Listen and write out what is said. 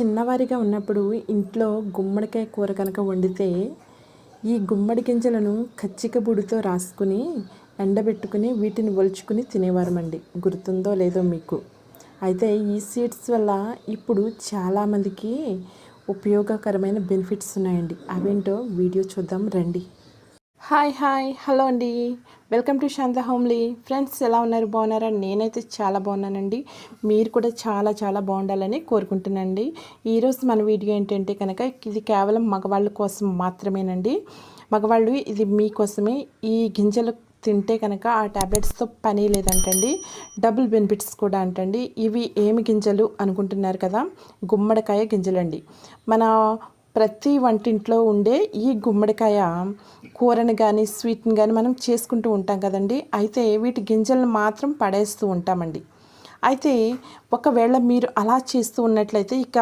చిన్నవారిగా ఉన్నప్పుడు ఇంట్లో గుమ్మడికాయ కూర కనుక వండితే ఈ గుమ్మడి గింజలను కచ్చిక బుడితో రాసుకుని ఎండబెట్టుకుని వీటిని ఒలుచుకుని తినేవారమండి. గుర్తుందో లేదో మీకు. అయితే ఈ సీడ్స్ వల్ల ఇప్పుడు చాలామందికి ఉపయోగకరమైన బెనిఫిట్స్ ఉన్నాయండి. అవేంటో వీడియో చూద్దాం రండి. హాయ్ హాయ్ హలో అండి. Welcome to Shanta homely friends ఎలా ఉన్నారు? బాగున్నారా? నేనైతే చాలా బాగున్నానండి. మీరు కూడా చాలా చాలా బాగుండాలని కోరుకుంటున్నానండి. ఈరోజు మన వీడియో ఏంటంటే కనుక ఇది కేవలం మగవాళ్ళ కోసం మాత్రమేనండి. మగవాళ్ళు ఇది మీకోసమే ఈ గింజలు తింటే కనుక ఆ ట్యాబ్లెట్స్తో పని లేదంటండి. డబుల్ బెనిఫిట్స్ కూడా అంటండి. ఇవి ఏమి గింజలు అనుకుంటున్నారు కదా? గుమ్మడికాయ గింజలండి. మన ప్రతి వంటింట్లో ఉండే ఈ గుమ్మడికాయ కూరని కానీ స్వీట్ని కానీ మనం చేసుకుంటూ ఉంటాం కదండి. అయితే వీటి గింజలను మాత్రం పడేస్తూ ఉంటామండి. అయితే ఒకవేళ మీరు అలా చేస్తూ ఉన్నట్లయితే ఇక